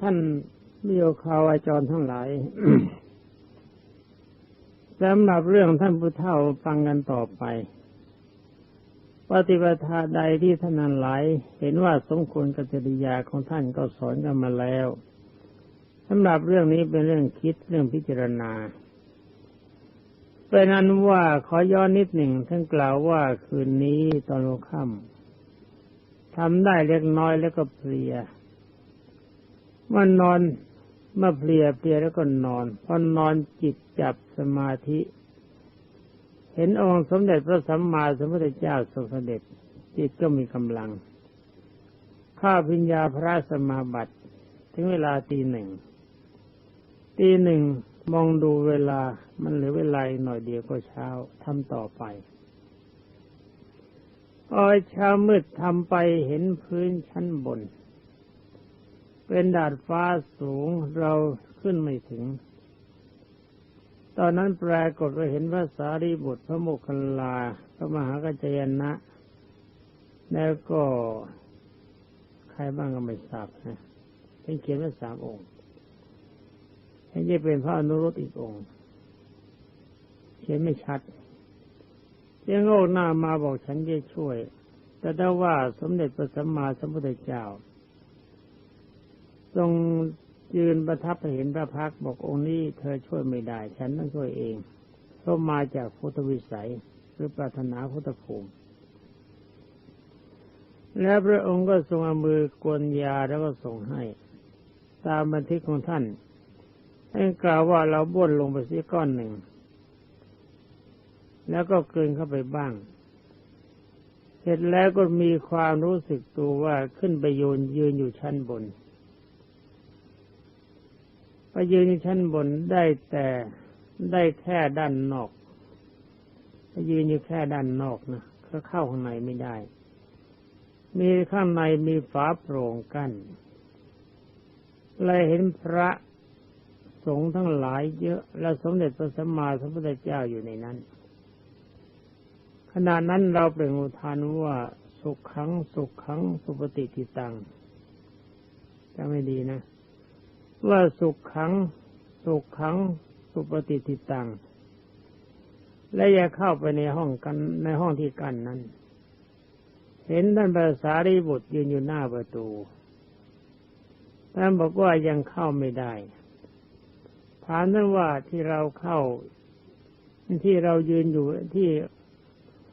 ท่านมิโยคาวาจรทั้งหลายสำหรับเรื่องท่านผู้เฒ่าฟังกันต่อไป ปฏิปทาใดที่ท่านนั้นหลายเห็นว่าสมควรกับจริยาของท่านก็สอนกันมาแล้วสำหรับเรื่องนี้เป็นเรื่องคิดเรื่องพิจารณาเป็นนั้นว่าขอย้อนนิดหนึ่งท่านกล่าวว่าคืนนี้ตอนค่ำทำได้เล็กน้อยแล้วก็เพลีย มันนอนเมื่อเพลียเพลียแล้วก็นอนพอนอนจิตจับสมาธิ เห็นองค์สมเด็จพระสัมมาสัมพุทธเจ้าทรงเสด็จจิตก็มีกำลัง ข้าพิญญาพระสมาบัติถึงเวลาตีหนึ่งตีหนึ่งมองดูเวลามันเหลือเวลาหน่อยเดียวก็เช้าทำต่อไปพอเช้ามืดทำไปเห็นพื้นชั้นบน เป็นดาดฟ้าสูงเราขึ้นไม่ถึง ตอนนั้นปรากฏว่าเห็นพระสารีบุตรพระโมคคัลลา พระมหากัจจยนะ แล้วก็ใครบ้างก็ไม่ทราบนะเป็นเขียนว่าสามองค์ให้จะเป็นพระอนุรุตอีกองค์ เขียนไม่ชัดเจ้าโง่หน้ามาบอกฉันจะช่วย แต่ถ้ว่าสมเด็จพระสัมมาสัมพุทธเจ้า ทรงยืนประทับเห็นพระพักบอกองค์นี้เธอช่วยไม่ได้ ฉันต้องช่วยเองเพราะมาจากพุทธวิสัยหรือปรารถนาพุทธภูมิ แล้วพระองค์ก็ทรงเอามือกวนยาแล้วก็ส่งให้ ตามบันทึกของท่านให้กล่าวว่าเราบ้วนลงไปสีก้อนหนึ่ง แล้วก็เกินเข้าไปบ้าง เสร็จแล้วก็มีความรู้สึกตัวว่าขึ้นไปโยนยืนอยู่ชั้นบน ไปยืนชั้นบนได้แต่ได้แค่ด้านนอกไปยืนอยู่แค่ด้านนอกนะก็เข้าข้างในไม่ได้ มีข้างในมีฝาโปร่งกัน้นเลยเห็นพระสงฆ์ทั้งหลายเยอะ และสมเด็จพระสัมมาสัมพุทธเจ้าอยู่ในนั้น ขณะนั้นเราเป็นอุทานว่าสุขขังสุขขังสุปฏิทิตังจะไม่ดีนะ ว่าสุขขัง สุขขัง สุปฏิทิตัง และอย่าเข้าไปในห้องกันในห้องที่กันนั้น เห็นท่านภาษารีบุตรยืนอยู่หน้าประตู ท่านบอกว่ายังเข้าไม่ได้ ถามท่านว่าที่เราเข้า ที่เรายืนอยู่ที่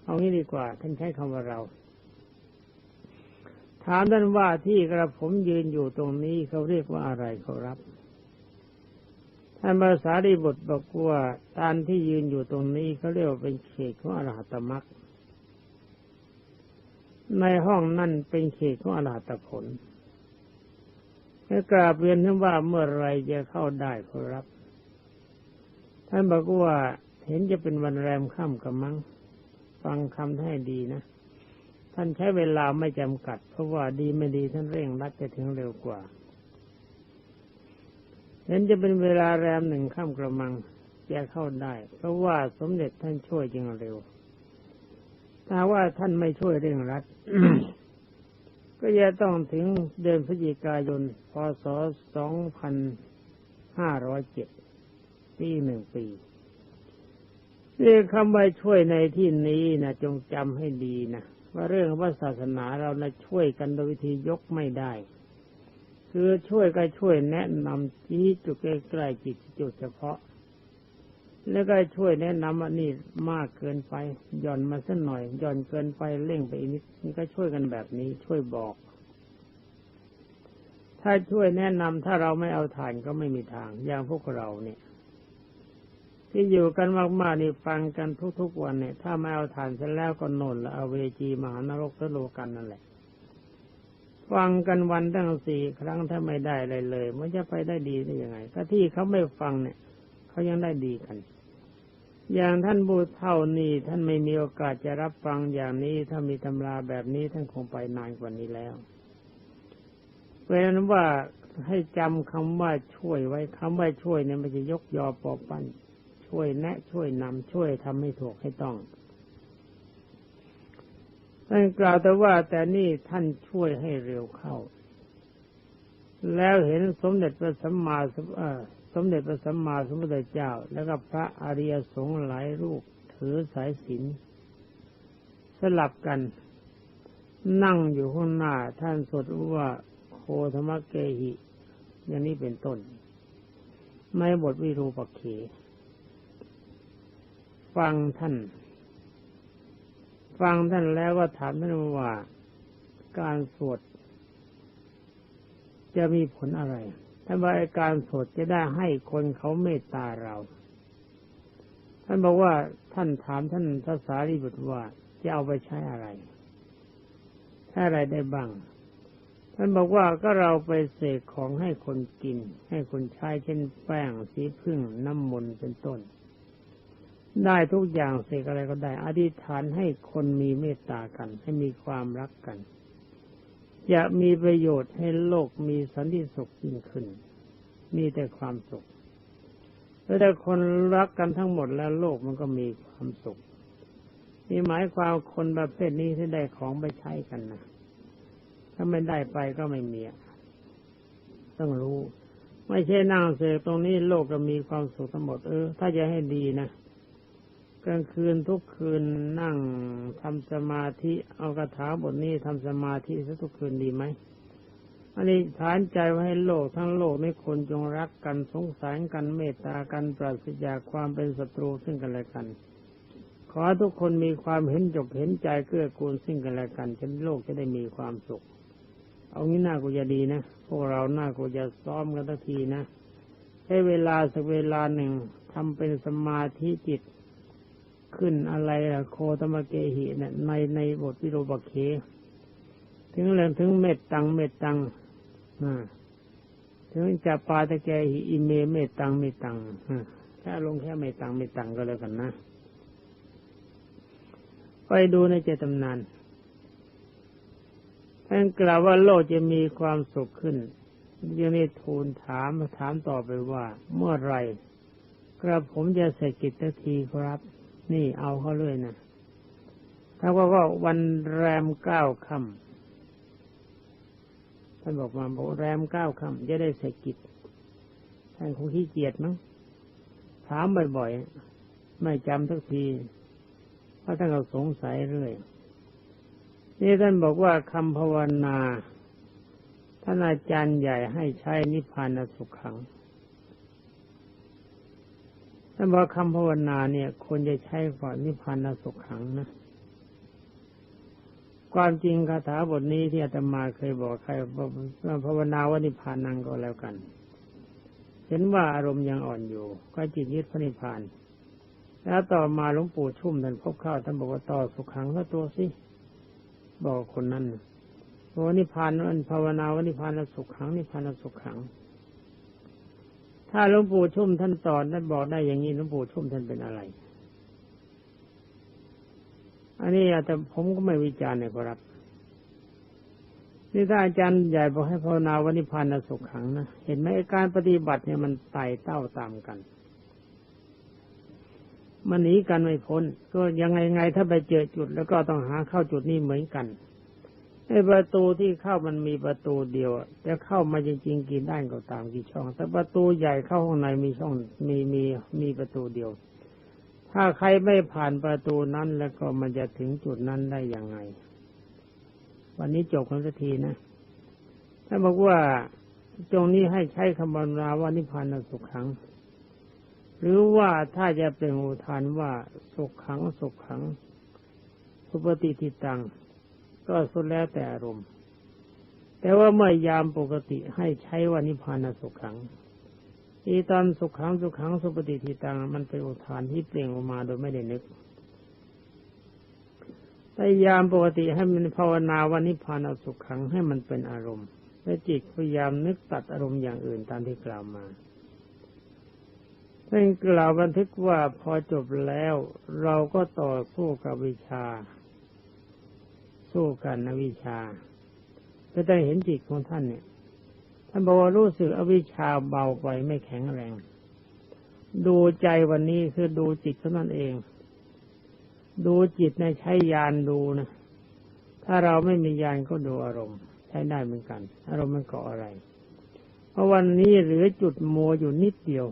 เอางี้ดีกว่า ท่านใช้คำว่าเรา ถามท่านว่าที่กระผมยืนอยู่ตรงนี้เขาเรียกว่าอะไรเขารับ ท่านภาษาดีบทบอกว่าตานที่ยืนอยู่ตรงนี้เขาเรียกว่าเป็นเขตของอรหัตมรรคในห้องนั่นเป็นเขตของอรหัตผลให้กราบเรียนท่านว่าเมื่อไรจะเข้าได้ขอรับ ท่านบอกว่าเห็นจะเป็นวันแรมค่ำกับมั้ง ฟังคำให้ดีนะ ท่านใช้เวลาไม่จำกัด เพราะว่าดีไม่ดีท่านเร่งรัดจะถึงเร็วกว่าเห็นจะเป็นเวลาแรมหนึ่งข้ามกระมังจะเข้าได้ เพราะว่าสมเด็จท่านช่วยจึงเร็ว ถ้าว่าท่านไม่ช่วยเร่งรัดก็จะต้องถึงเดือนพฤศจิกายน พศสองพันห้าร้อยเจ็ดปีหนึ่งปีเรียกคำว่าช่วยในที่นี้นะจงจำให้ดีนะ ว่าเรื่องว่าศาสนาเรานะช่วยกันโดยวิธียกไม่ได้ คือช่วยก็ช่วยแนะนำชี้จุดใกล้ๆจิตจุดเฉพาะ แล้วก็ช่วยแนะนำว่านี่มากเกินไปหย่อนมาสักหน่อยหย่อนเกินไปเร่งไปอีกนิดนี่ก็ช่วยกันแบบนี้ช่วยบอก ถ้าช่วยแนะนำถ้าเราไม่เอาฐานก็ไม่มีทางอย่างพวกเราเนี่ย ที่อยู่กันมากๆนี่ฟังกันทุกๆวันเนี่ย ถ้าไม่เอาฐานเสร็จแล้วก็น่นละเอาเวจีมหานรกทะโลกันนั่นแหละ ฟังกันวันตั้งสี่ครั้งถ้าไม่ได้อะไรเลย มันจะไปได้ดีได้ยังไง ถ้าที่เขาไม่ฟังเนี่ยเขายังได้ดีกัน อย่างท่านบูเท่านี้ท่านไม่มีโอกาสจะรับฟังอย่างนี้ ถ้ามีตำราแบบนี้ท่านคงไปนานกว่านี้แล้วเพราะนั้นว่าให้จำคำว่าช่วยไว้คำว่าช่วยเนี่ยมันจะยกยอปอปั้น ช่วยแนะช่วยนำช่วยทำให้ถูกให้ต้องท่านกล่าวแต่ว่าแต่นี่ท่านช่วยให้เร็วเข้า แล้วเห็นสมเด็จพระสัมมาสัมเอ่อสมเด็จพระสัมมาสัมพุทธเจ้า แล้วก็พระอริยสงฆ์หลายรูปถือสายสิญจนสลับกัน นั่งอยู่ข้างหน้าท่านสดว่าโคธรรมเกหิ อย่างนี้เป็นต้น ไม่บทวิรูปเข ฟังท่าน ฟังท่านแล้วก็ถามท่านว่า การสวดจะมีผลอะไรท่านว่าการสวดจะได้ให้คนเขาเมตตาเรา ท่านบอกว่าท่านถามท่านทศารีบุตรว่าจะเอาไปใช้อะไรใช้อะไรได้บ้าง ท่านบอกว่าก็เราไปเสกของให้คนกิน ให้คนใช้เช่นแป้งสีพึ่งน้ำมนต์เป็นต้น ได้ทุกอย่างเสกอะไรก็ได้ อธิษฐานให้คนมีเมตตากัน ให้มีความรักกัน จะมีประโยชน์ให้โลกมีสันติสุขยิ่งขึ้น มีแต่ความสุขแล้วแต่คนรักกันทั้งหมดแล้วโลกมันก็มีความสุขนี่หมายความคนประเภทนี้ที่ได้ของไปใช้กันนะถ้าไม่ได้ไปก็ไม่มีต้องรู้ ไม่ใช่นั่งเสกตรงนี้โลกก็มีความสุขทั้งหมดเออ ถ้าจะให้ดีนะ กลางคืนทุกคืนนั่งทำสมาธิเอาคาถาบทนี้ทำสมาธิสักทุกคืนดีไหมอันนี้ฐานใจไว้ให้โลกทั้งโลกไม่คนจงรักกันสงสารกันเมตตากันปราศจากความเป็นศัตรูซึ่งกันและกัน ขอทุกคนมีความเห็นจกเห็นใจเกื้อกูลซึ่งกันและกันจนโลกจะได้มีความสุข เอางี้น่ากูจะดีนะพวกเราหน่ากูจะซ้อมกันทักทีนะให้เวลาสักเวลาหนึ่งทำเป็นสมาธิจิต ขึ้นอะไรอะโคตมะเกหิเนี่ยในในบทวิโรบเค ถึงเรื่องถึงเม็ดตังเม็ดตังถึงจะปาตะแกหิอิเมเม็ดตังเม็ดตังแค่ลงแค่เม็ดตังเม็ดตังก็แล้วกันนะไปดูในเจตำนานท่านกล่าวว่าโลกจะมีความสุขขึ้นยังนี้ทูลถามถามต่อไปว่า เมื่อไรกระผมจะเสร็จกิจทีครับ นี่เอาเขาเลยนะถ้าว่าก็วันแรมเก้าค่ำท่านบอกมาบอกแรมเก้าค่ำจะได้เสกิจท่านคงขี้เกียจมั้งถามบ่อยๆ ไม่จำสักที เพราะท่านก็สงสัยเรื่อย นี่ท่านบอกว่าคำภาวนาท่านอาจารย์ใหญ่ให้ใช้นิพพานสุขขัง ถ้าบอกคำภาวนาเนี่ยควรจะใช้ก่อนนิพพานสุขขังนะ ความจริงคาถาบทนี้ที่อาตมาเคยบอกใครภาวนาว่านิพพานังก็แล้วกัน เห็นว่าอารมณ์ยังอ่อนอยู่ ก็จิตยึดพระนิพพาน แล้วต่อมาหลวงปู่ชุ่มท่านพบเข้าท่านบอกว่าต่อสุขขังก็ตัวสิบอกคนนั้นเพรานิพพานนั้นภาวนาว่านิพพานสุขขังนิพพานสุขขัง ถ้าหลวงปู่ชุ่มท่านสอนท่านบอกได้อย่างนี้หลวงปู่ชุ่มท่านเป็นอะไร อันนี้แต่ผมก็ไม่วิจารณ์นะครับนี่ถ้าอาจารย์ใหญ่บอกให้ภาวนาวันิพานสุขขังนะเห็นไหมการปฏิบัติเนี่ยมันไต่เต้าตามกัน มันหนีกันไม่พ้น ก็ยังไงไงถ้าไปเจอจุดแล้วก็ต้องหาเข้าจุดนี้เหมือนกัน ไอ้ประตูที่เข้ามันมีประตูเดียวแต่เข้ามาจริงๆกี่ด้านก็ตามกี่ช่อง แต่ประตูใหญ่เข้าข้างในมีช่องมีมีมีประตูเดียว ถ้าใครไม่ผ่านประตูนั้นแล้วก็มันจะถึงจุดนั้นได้ย่างไง วันนี้จบกันสักทีนะถ้าบอกว่าตรงนี้ให้ใช้คำบรรณาว่านิพพานสุขขัง หรือว่าถ้าจะเป็นอุทานว่าสุขขังสุขขังสุปฏิทิตัง ก็สุดแล้วแต่อารมณ์ แต่ว่าเมื่อยามปกติให้ใช้ว่านิพพานสุขขัง อีตอนสุขขังสุขขังสุปฏิทิตังมันเป็นอุทานที่เปล่งออกมาโดยไม่ได้นึกแต่ยามปกติให้มันภาวนาว่านิพพานสุขขังให้มันเป็นอารมณ์ และจิตพยายามนึกตัดอารมณ์อย่างอื่นตามที่กล่าวมาท่านกล่าวบันทึกว่าพอจบแล้วเราก็ต่อสู้กับวิชา สู้กันอวิชชาก็ได้เห็นจิตของท่านเนี่ย ท่านบอกว่ารู้สึกอวิชชาเบาไปไม่แข็งแรง ดูใจวันนี้คือดูจิตเท่านั้นเอง ดูจิตในใช้ยานดูนะ ถ้าเราไม่มียานก็ดูอารมณ์ ใช้ได้เหมือนกัน อารมณ์มันเกาะอะไร เพราะวันนี้เหลือจุดโมอยู่นิดเดียว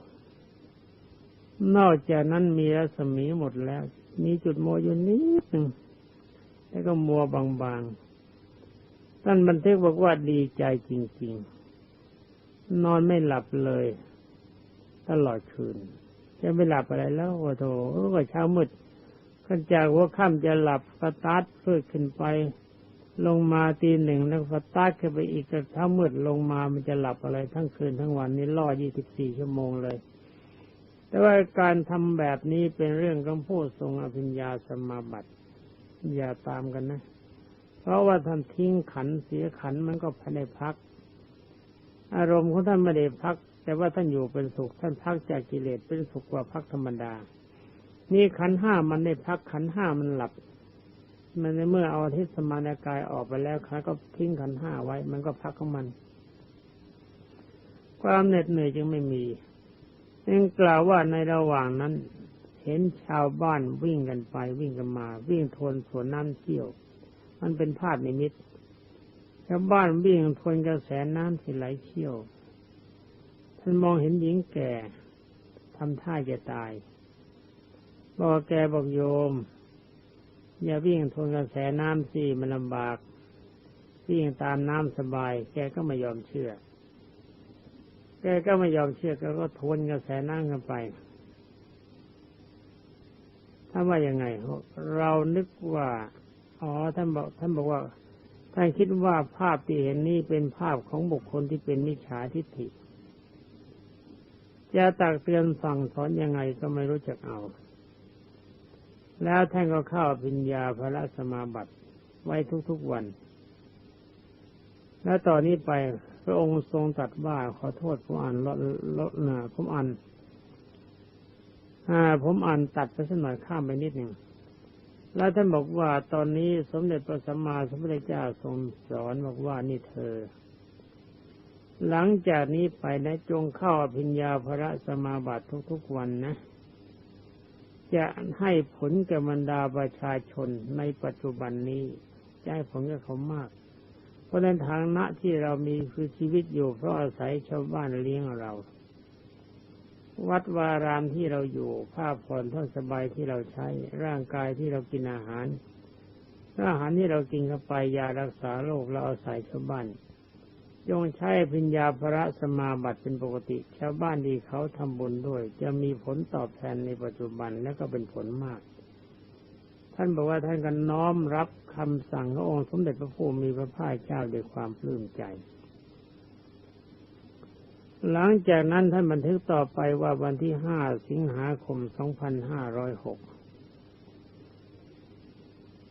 นอกจากนั้นมีรัศมีหมดแล้ว มีจุดโมอยู่นิดหนึ่ง แล้วก็มัวบางๆ ท่านบันทึกบอกว่าดีใจจริง ๆ นอนไม่หลับเลย ตลอดคืน จะไม่หลับอะไรแล้วโอ้โถก็เช้ามืดขันจากว่าค่ำจะหลับสตาร์ทเพื่อขึ้นไป ลงมาตีหนึ่งแล้วสตาร์ทขึ้นไปอีกเช้ามืดลงมามันจะหลับอะไรทั้งคืนทั้งวันนี้ล่อยี่สิบสี่ชั่วโมงเลยแต่ว่าการทำแบบนี้เป็นเรื่องของผู้ทรงอภิญญาสมาบัติ อย่าตามกันนะ เพราะว่าท่านทิ้งขันเสียขันมันก็ภายในพัก อารมณ์ของท่านไม่ได้พัก แต่ว่าท่านอยู่เป็นสุข ท่านพักจากกิเลสเป็นสุขกว่าพักธรรมดา นี่ขันห้ามันได้พักขันห้ามันหลับ มันในเมื่อเอาทิศสมานกายออกไปแล้วขาก็ทิ้งขันห้าไว้ มันก็พักของมัน ความเหน็ดเหนื่อยจึงไม่มียังกล่าวว่าในระหว่างนั้น เห็นชาวบ้านวิ่งกันไปวิ่งกันมา วิ่งทวนสวนน้ำเชี่ยว มันเป็นภาพนิมิตชาวบ้านวิ่งทวนกระแสน้ำที่ไหลเชี่ยว ท่านมองเห็นหญิงแก่ทำท่าจะตาย บอกแกบอกโยม อย่าวิ่งทวนกระแสน้ำสิมันลำบากวิ่งตามน้ำสบาย แกก็ไม่ยอมเชื่อ แกก็ไม่ยอมเชื่อแกก็ทวนกระแสน้ำกันไป ท่านว่ายังไง เรานึกว่าอ๋อท่านบอกท่านบอกว่าท่านคิดว่าภาพที่เห็นนี้เป็นภาพของบุคคลที่เป็นมิจฉาทิฏฐิ จะตักเตือนสั่งสอนยังไงก็ไม่รู้จักเอา แล้วท่านก็เข้าปัญญาพระสมาบัติไว้ทุกๆวัน แล้วต่อนนี้ไปพระองค์ทรงตัดว่าขอโทษผมอ่านลดลดนะผมอ่าน อ่า ผมอ่านตัดไปสักหน่อยข้ามไปนิดหนึ่งแล้วท่านบอกว่าตอนนี้สมเด็จพระสัมมาสัมพุทธเจ้าทรงสอนบอกว่านี่เธอ หลังจากนี้ไปนะจงเข้าพิญญาพระสมาบัติทุกๆวันนะ จะให้ผลกับบรรดาประชาชนในปัจจุบันนี้จะให้ผลกับเขามาก เพราะในทางณะที่เรามีคือชีวิตอยู่เพราะอาศัยชาวบ้านเลี้ยงเรา วัดวารามที่เราอยู่ผ้าผ่อนท่อนสบายที่เราใช้ ร่างกายที่เรากินอาหาร อาหารที่เรากินเข้าไปยารักษาโรคเราอาศัยชาวบ้านจงใช้ปัญญาพระสมาบัติเป็นปกติ ชาวบ้านที่เขาทำบุญด้วย จะมีผลตอบแทนในปัจจุบันและก็เป็นผลมาก ท่านบอกว่าท่านก็น้อมรับคำสั่งขององค์สมเด็จพระพุทธมีพระภาคเจ้าด้วยความปลื้มใจ หลังจากนั้นท่านบันทึกต่อไปว่าวันที่ห้าสิงหาคมสองพันห้าร้อยหก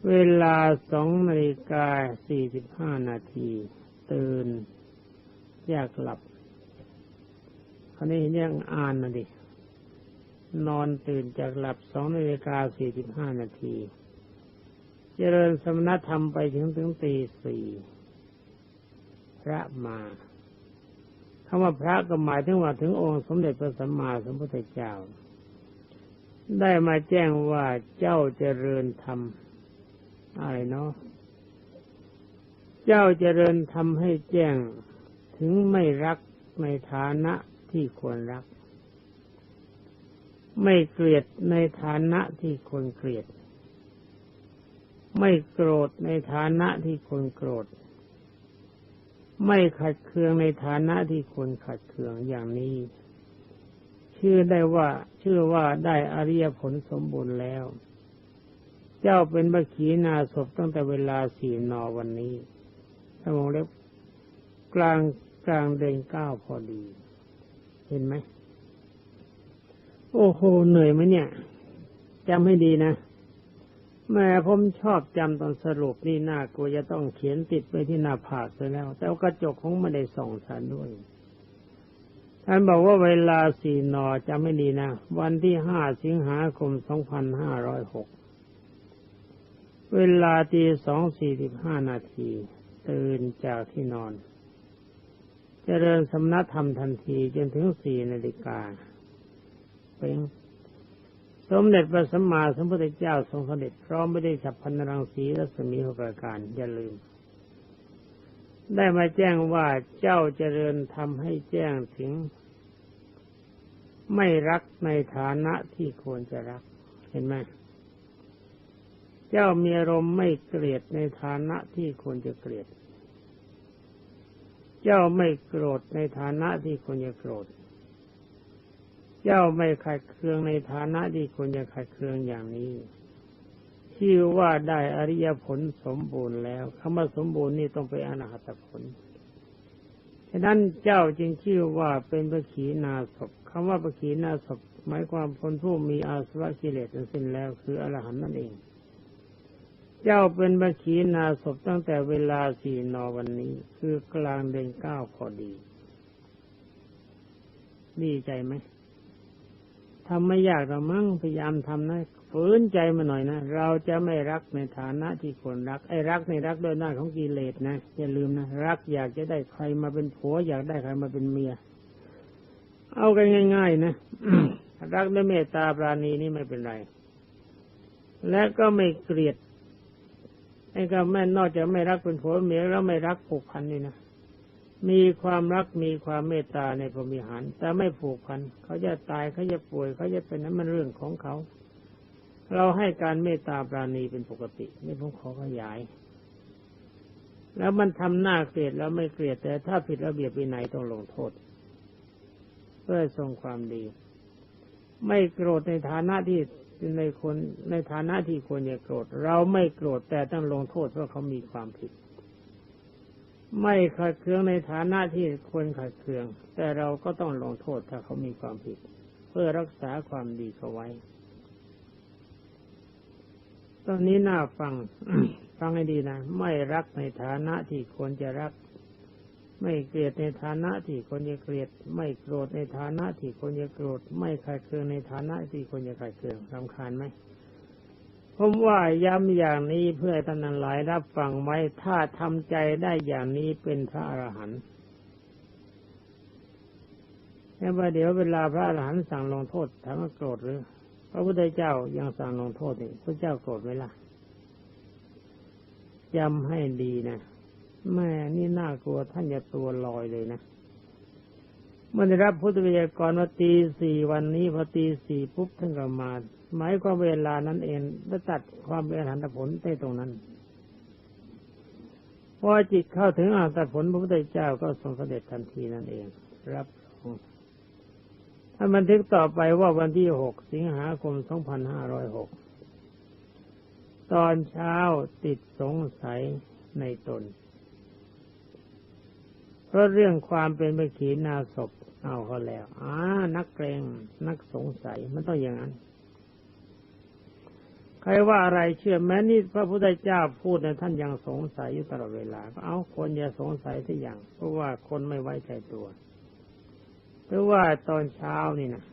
เวลาสองนาฬิกาสี่สิบห้านาทีตื่นอยากหลับคราวนี้ยังอ่านนะดิ นอนตื่นจากหลับสองนาฬิกาสี่สิบห้านาที เจริญสมณธรรมไปถึงถึงตีสี่พระมา คำว่าพระก็หมายถึงว่าถึงองค์สมเด็จพระสัมมาสัมพุทธเจ้า ได้มาแจ้งว่าเจ้าเจริญธรรมอะไรเนาะเจ้าเจริญทำให้แจ้งถึงไม่รักในฐานะที่ควรรัก ไม่เกลียดในฐานะที่ควรเกลียด ไม่โกรธในฐานะที่ควรโกรธ ไม่ขัดเคืองในฐานะที่ควรขัดเคืองอย่างนี้ ชื่อได้ว่าชื่อว่าได้อริยผลสมบูรณ์แล้ว เจ้าเป็นบัขีนาศพตั้งแต่เวลาสี่นอวันนี้ถ้าวงเล็บกลางกลางเดือนเก้าพอดี เห็นไหม โอ้โหเหนื่อยไหมเนี่ยจำให้ดีนะ แม่ผมชอบจำตอนสรุปนี่น่ากลัวจะต้องเขียนติดไปที่หน้าผากไปแล้ว แต่กระจกของไม่ได้ส่องฉันด้วย ท่านบอกว่าเวลาสี่นอจำไม่ดีนะ วันที่ห้าสิงหาคมสองพันห้าร้อยหกเวลาตีสองสี่สิบห้านาที ตื่นจากที่นอนเจริญสำนักธรรมทันทีจนถึงสี่นาฬิกาเป็น สมเด็จพระสัมมาสัมพุทธเจ้าทรงเสด็จพร้อมไม่ได้ฉับพันรังสีรัศมีหกประการอย่าลืม ได้มาแจ้งว่าเจ้าเจริญทำให้แจ้งถึง ไม่รักในฐานะที่ควรจะรัก เห็นไหมเจ้ามีอารมณ์ไม่เกลียดในฐานะที่ควรจะเกลียด เจ้าไม่โกรธในฐานะที่ควรจะโกรธ เจ้าไม่ขัดเคืองในฐานะที่ควรจะขัดเคืองอย่างนี้ชื่อว่าได้อริยผลสมบูรณ์แล้วคำว่าสมบูรณ์นี่ต้องไปอนาคตผลฉะนั้นเจ้าจึงชื่อว่าเป็นปขีนาศพคำว่าปขีนาศพหมายความคนผู้มีอาสวะกิเลสสิ้นแล้วคืออรหันต์นั่นเอง เจ้าเป็นปขีนาศพตั้งแต่เวลาสี่นอวันนี้ คือกลางเดือนเก้าพอดีดีใจไหม ทำไม่ยากเรามั้งพยายามทำนะฝืนใจมาหน่อยนะเราจะไม่รักในฐานะที่ควรรัก ไอ้รักในรักด้วยหน้าของกิเลสนะอย่าลืมนะรักอยากจะได้ใครมาเป็นผัว อยากได้ใครมาเป็นเมีย เอากันง่าย ๆ นะรักด้วยเมตตาปราณีนี่ไม่เป็นไร และก็ไม่เกลียดไอ้ก็แม่นอกจากไม่รักเป็นผัวเมียแล้วไม่รักผูกพันนี่นะ มีความรักมีความเมตตาในพรหมิหาร แต่ไม่ผูกพันเขาจะตายเขาจะป่วยเขาจะเป็นนั้นมันเรื่องของเขา เราให้การเมตตาปราณีเป็นปกตินี่ผมขอขยาย แล้วมันทำหน้าเกลียดแล้วไม่เกลียดแต่ถ้าผิดระเบียบวินัยต้องลงโทษ เพื่อทรงความดี ไม่โกรธในฐานะที่ในคนในฐานะที่ควรจะโกรธ เราไม่โกรธแต่ต้องลงโทษเพราะเขามีความผิด ไม่ขัดเคืองในฐานะที่ควรขัดเคือง แต่เราก็ต้องลงโทษถ้าเขามีความผิด เพื่อรักษาความดีเขาไว้ ตอนนี้น่าฟัง ฟังให้ดีนะ ไม่รักในฐานะที่ควรจะรัก ไม่เกลียดในฐานะที่ควรจะเกลียด ไม่โกรธในฐานะที่ควรจะโกรธ ไม่ขัดเคืองในฐานะที่ควรจะขัดเคืองรำคาญไหม ผมว่าย้ำอย่างนี้เพื่อท่านหลายรับฟังไว้ถ้าทำใจได้อย่างนี้เป็นพระอรหันต์แค่ว่าเดี๋ยวเวลาพระอรหันต์สั่งลงโทษถามว่าโกรธหรือพระพุทธเจ้ายังสั่งลงโทษนี่พระเจ้าโกรธไหมล่ะจำให้ดีนะแม่นี่น่ากลัวท่านจะตัวลอยเลยนะเมื่อได้รับพุทธวิทยากรว่าตีสี่วันนี้พอตีสี่ปุ๊บท่านก็มา หมายความเวลานั้นเองได้ตัดความเป็นอรหันตผลได้ตรงนั้นพอจิตเข้าถึงอรหันตผลพระพุทธเจ้าก็ทรงเสด็จทันทีนั่นเอง รับถ้าบันทึกต่อไปว่าวันที่หกสิงหาคมสองพันห้าร้อยหกตอนเช้าติดสงสัยในตน เพราะเรื่องความเป็นไปขีนาศพเอาเขาแล้วอ่านักเกรง นักสงสัย มันต้องอย่างนั้น ใครว่าอะไรเชื่อแม้นี่พระพุทธเจ้าพูดนะท่านยังสงสัยอยู่ตลอดเวลา ก็เอาคนอย่าสงสัยที่อย่าง เพราะว่าคนไม่ไว้ใจตัวหรือว่าตอนเช้านี่นะ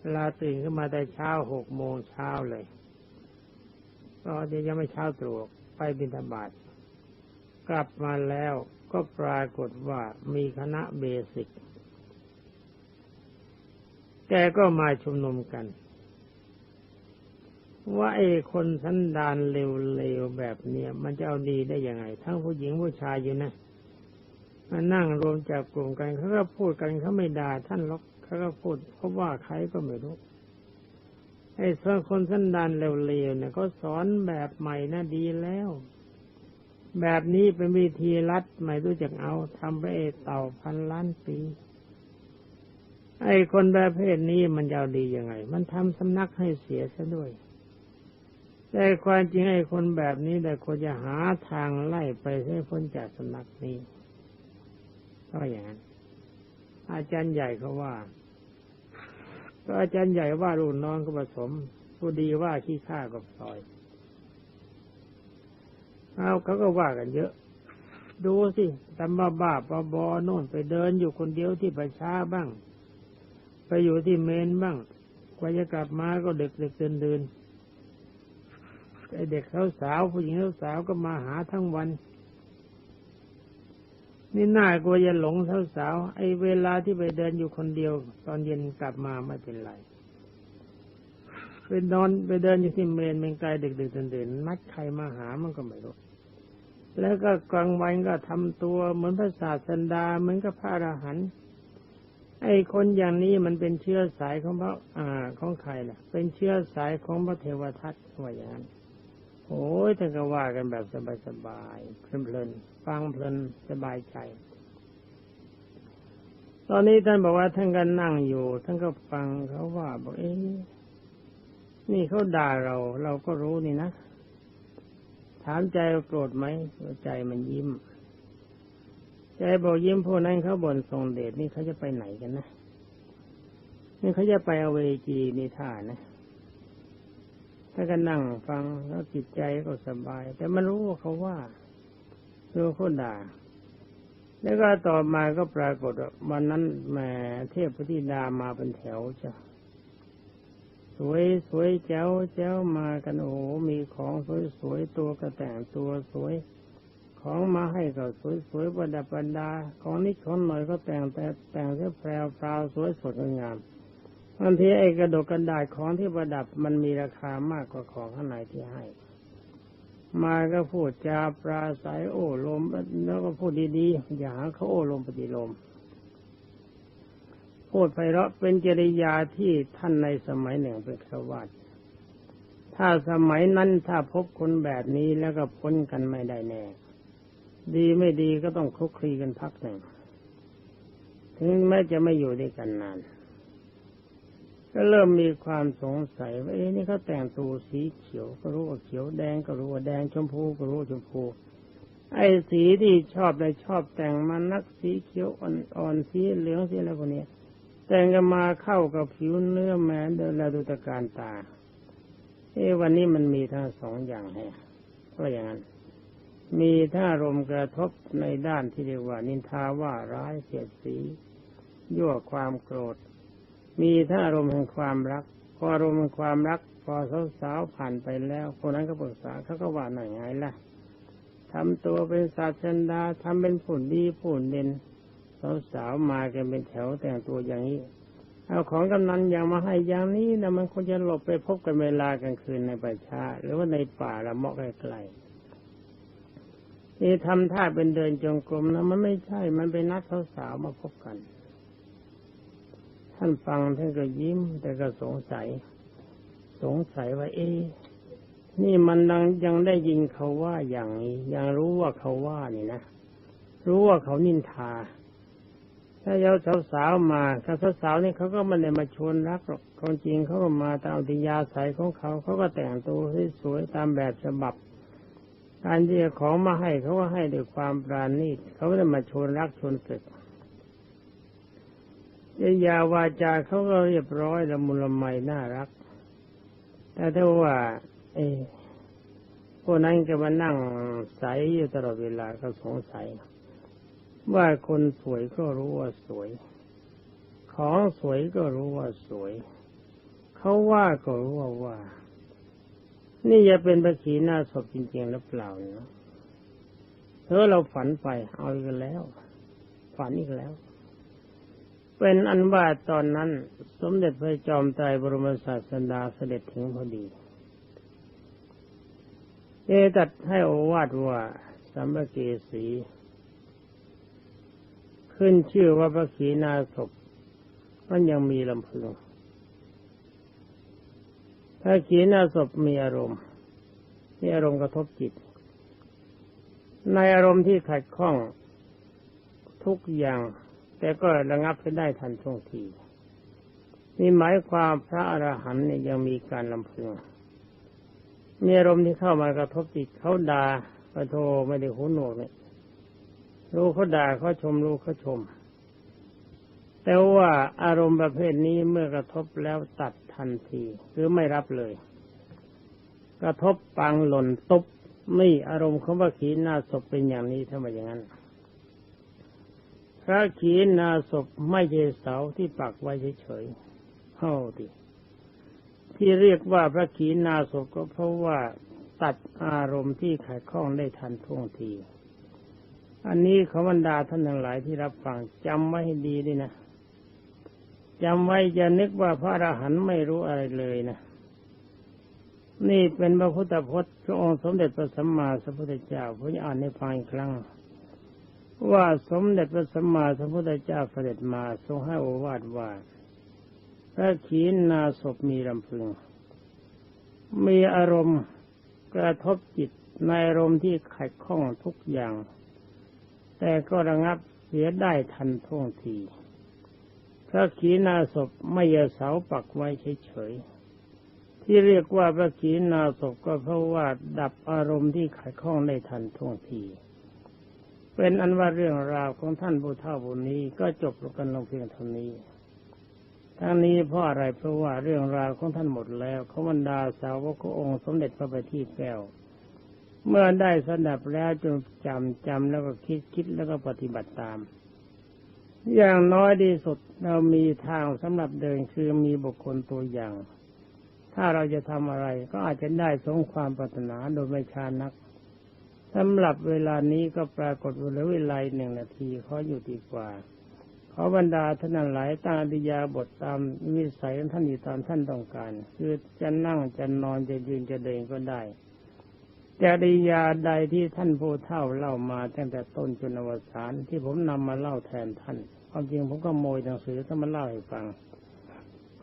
เวลาตื่นขึ้นมาแต่เช้าหกโมงเช้าเลยก็ยังไม่เช้าตรู่ไปบิณฑบาตกลับมาแล้วก็ปรากฏว่ามีคณะเบสิกแกก็มาชุมนุมกัน ว่าไอ้คนสันดานเลวๆแบบเนี้ยมันจะเอาดีได้ยังไง ทั้งผู้หญิงผู้ชายอยู่นะมานั่งรวมจับกลุ่มกันเขาก็พูดกันเขาไม่ด่าท่านหรอกเขาก็พูดเขาว่าใครก็ไม่รู้ไอ้ส่วนคนสันดานเลวๆเนี่ยเขาสอนแบบใหม่นะดีแล้ว แบบนี้เป็นวิธีรัดไม่รู้จักเอาทำไปเต่าพันล้านปีไอ้คนประเภทนี้มันจะเอาดียังไง มันทำสำนักให้เสียซะด้วย แต่ความจริงไอ้คนแบบนี้แต่ควรจะหาทางไล่ไปให้พ้นจากสนักนี้ก็อย่างนั้นอาจารย์ใหญ่เขาว่า ก็อาจารย์ใหญ่ว่ารุ่นน้องก็ผสม ผู้ดีว่าขี้ข้ากับซอยเอาเขาก็ว่ากันเยอะ ดูสิตำบ้าบ้าปบอโน่นไปเดินอยู่คนเดียวที่ประชาบ้าง ไปอยู่ที่เมนบ้างกว่าจะกลับมาก็เด็กเด็กเดินเดิน เด็กสาวผู้หญิงสาวก็มาหาทั้งวัน นี่น่ากลัวจะหลงสาวไอเวลาที่ไปเดินอยู่คนเดียว ตอนเย็นกลับมาไม่เป็นไรไปนอนไปเดินอยู่ที่เมนเมงไกลเด็กๆเดินๆนัดใครมาหามันก็ไม่รู้แล้วก็กลางวันก็ทำตัวเหมือนพระศาสดาเหมือนกับพระอรหันต์ไอ้คนอย่างนี้มันเป็นเชื้อสายของพระอ่าของใครล่ะ เป็นเชื้อสายของพระเทวทัตว่าอย่างนั้น โอ้ยท่านก็ว่ากันแบบสบายๆเพลินๆฟังเพลินสบายใจ ตอนนี้ท่านบอกว่าท่านก็นั่งอยู่ ท่านก็ฟังเขาว่าบอกเอ๊ะนี่เขาด่าเรา เราก็รู้นี่นะถามใจเราโกรธไหมใจมันยิ้ม ใจบอกยิ้มพวกนั้นเขาบ่นทรงเดชนี่เขาจะไปไหนกันนะนี่เขาจะไปอเวจีนี่ท่านะ ถ้าก็นั่งฟังแล้วจิตใจก็สบาย แต่มันรู้ว่าเขาว่ารู้เขาด่า แล้วก็ต่อมาก็ปรากฏว่าวันนั้นแหมเทพพธิดามาเป็นแถวจ้ะสวยสวยเจ้าเจ้ามากันโอ้โหมีของสวยสวยตัวก็แต่งตัวสวย ของมาให้ก็สวยสวยประดับประดา ของนิดของหน่อยก็แต่งแต่แต่งเสื้อแพรวพราวสวยสดงาม บางทีไอ้กระดกกระดาษของที่ประดับมันมีราคามากกว่าของข้างในที่ให้ มาก็พูดจาปราศัยโอ้ลมแล้วก็พูดดีๆอย่าหาเขาโอ้ลมปฏิลมพูดไพเราะเป็นจริยาที่ท่านในสมัยหนึ่งเป็นครวาสดถ้าสมัยนั้นถ้าพบคนแบบนี้แล้วก็พ้นกันไม่ได้แน่ ดีไม่ดีก็ต้องคุกคีกันพักหนึ่ง ถึงแม้จะไม่อยู่ด้วยกันนาน ก็เริ่มมีความสงสัยว่าเอ๊ะนี่เขาแต่งตัวสีเขียวก็รู้ว่าเขียวแดงก็รู้ว่าแดงชมพูก็รู้ว่าชมพู ไอ้สีที่ชอบได้ชอบแต่งมานักสีเขียวอ่อนๆสีเหลืองสีอะไรพวกนี้แต่งกันมาเข้ากับผิวเนื้อแม้เดินแลดูตะการตา เอ้วันนี้มันมีทั้งสองอย่างแฮะก็อย่างนั้น มีถ้ารมกระทบในด้านที่เรียกว่า นินทาว่าร้ายเสียดสี ยั่วความโกรธ มีถ้าอารมณ์แห่งความรักพออารมณ์แห่งความรัก พอสาวๆผ่านไปแล้ว คนนั้นก็ปรึกษาเขาก็ว่าหน่อยไงล่ะทำตัวเป็นศาสดาทำเป็นผุนดีผุนเด่นสาวๆมากันเป็นแถวแต่งตัวอย่างนี้เอาของกำนันอย่างมาให้อย่างนี้นะมันควรจะหลบไปพบกันเวลากลางคืนในป่าช้าหรือว่าในป่าละเมาะใกล้ๆนี่ทำท่าเป็นเดินจงกรมนะมันไม่ใช่มันเป็นนัดสาวๆมาพบกัน ท่านฟังท่านก็ยิ้ม แต่ก็สงสัย สงสัยว่าเอ๊ะนี่มันยังยังได้ยินเขาว่าอย่างนี้ ยังรู้ว่าเขาว่านี่นะ รู้ว่าเขานินทา ถ้าเยาสาวๆมาถ้าสาวๆนี่เขาก็ไม่ได้มาชวนรักหรอกความจริงเขาก็มาตามอัธยาศัยของเขา เขาก็แต่งตัวให้สวยตามแบบฉบับการที่ของมาให้เขาก็ให้ด้วยความปราณีตเขาไม่ได้มาชวนรักชวนศึกยายาวาจาเขาก็เรียบร้อยละมุละไมน่ารัก แต่ถ้าว่าเออพวกนั้นก็มานั่งใสอยู่ตลอดเวลาก็สงสัย ว่าคนสวยก็รู้ว่าสวย ของสวยก็รู้ว่าสวย เขาว่าก็รู้ว่าว่า นี่จะเป็นประขีหน้าศพจริงๆหรือเปล่าเนาะเธอเราฝันไปเอาอีกแล้ว ฝันอีกแล้ว เป็นอันว่าตอนนั้น สมเด็จพระจอมไตรบรมศาสดาเสด็จถึงพอดีเอตัดให้โอวาดว่าสัมภเกสี ขึ้นชื่อว่าพระขีณาศพมันยังมีลำพึงพระขีณาศพมีอารมณ์ มีอารมณ์กระทบจิต ในอารมณ์ที่ขัดข้องทุกอย่าง แต่ก็ระงับไปได้ทันท่วงทีนี่หมายความพระอรหันต์เนี่ยยังมีการลำพึงมีอารมณ์ที่เข้ามากระทบจิตเขาด่าพระโทไม่ได้หูหนวกเนี่ยรู้เขาด่าเขาชมรู้เขาชม แต่ว่าอารมณ์ประเภทนี้เมื่อกระทบแล้วตัดทันทีหรือไม่รับเลย กระทบปังหล่นตบนี่อารมณ์ของพระขีณาศพเป็นอย่างนี้ถ้ามอย่างนั้น พระขีณาศพไม่ใช่เสาที่ปักไว้เฉยๆเข้าดิที่เรียกว่าพระขีณาศพก็เพราะว่าตัดอารมณ์ที่ขัดข้องได้ทันท่วงที อันนี้ขบรรดาท่านทั้งหลายที่รับฟังจำไว้ให้ดีด้วยนะจำไว้อย่านึกว่าพระอรหันต์ไม่รู้อะไรเลยนะ นี่เป็นพระพุทธพจน์พระองค์สมเด็จพระสัมมาสัมพุทธเจ้าผมจะอ่านให้ฟังอีกครั้ง ว่าสมเด็จพระสัมมาสัมพุทธเจ้าเสด็จมาทรงให้โอวาทว่าพระขีณนาศพมีลำพึง มีอารมณ์กระทบจิตในอารมณ์ที่ขัดข้องทุกอย่าง แต่ก็ระงับเสียได้ทันท่วงที พระขีณาศพไม่ยเสาปักไว้เฉยๆที่เรียกว่าพระขีณาศพก็เพราะว่าดับอารมณ์ที่ขัดข้องได้ทันท่วงที เป็นอันว่าเรื่องราวของท่านผู้เฒ่าบุญนี้ก็จบลงกันลงเพียงเท่านี้ ทั้งนี้เพราะอะไรเพราะว่าเรื่องราวของท่านหมดแล้วเขาบรรดาสาวกขององค์สมเด็จพระบัณฑิตแก้ว เมื่อได้สดับแล้วจงจำจำแล้วก็คิดคิดแล้วก็ปฏิบัติตาม อย่างน้อยที่สุดเรามีทางสำหรับเดินคือมีบุคคลตัวอย่างถ้าเราจะทำอะไรก็อาจจะได้สมความปรารถนาโดยไม่ช้านัก สำหรับเวลานี้ก็ปรากฏเหลือเวลาหนึ่งนาทีขออยู่ดีกว่าขอบรรดาท่านหลายตั้งอธิยาบทตามวิสัยของท่านอยู่ตามท่านต้องการ คือจะนั่งจะนอนจะยืนจะเดินก็ได้จริยาใดที่ท่านผู้เฒ่าเล่ามาตั้งแต่ต้นจนอวสานที่ผมนำมาเล่าแทนท่าน ความจริงผมก็โมยหนังสือท่านมาเล่าให้ฟัง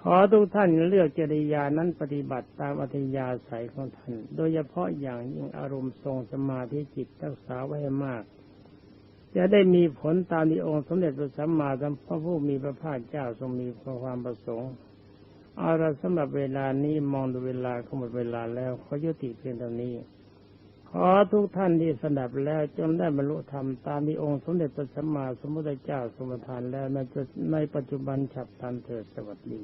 ขอทุกท่านเลือกจริยานั้นปฏิบัติตามอัธยาศัยของท่าน โดยเฉพาะอย่างยิ่งอารมณ์ทรงสมาธิจิตรักษาไว้ให้มาก จะได้มีผลตามที่องค์สมเด็จพระสัมมาสัมพุทธผู้มีพระภาคเจ้าทรงมีความประสงค์เอาละสำหรับเวลานี้มองดูเวลาก็หมดเวลาแล้วขอยุติเพียงเท่านี้ ขอทุกท่านที่สดับแล้วจงได้บรรลุธรรมตามที่องค์สมเด็จพระสัมมาสัมพุทธเจ้าทรงประทานแล้วในในปัจจุบันฉับพลันเถิดสวัสดี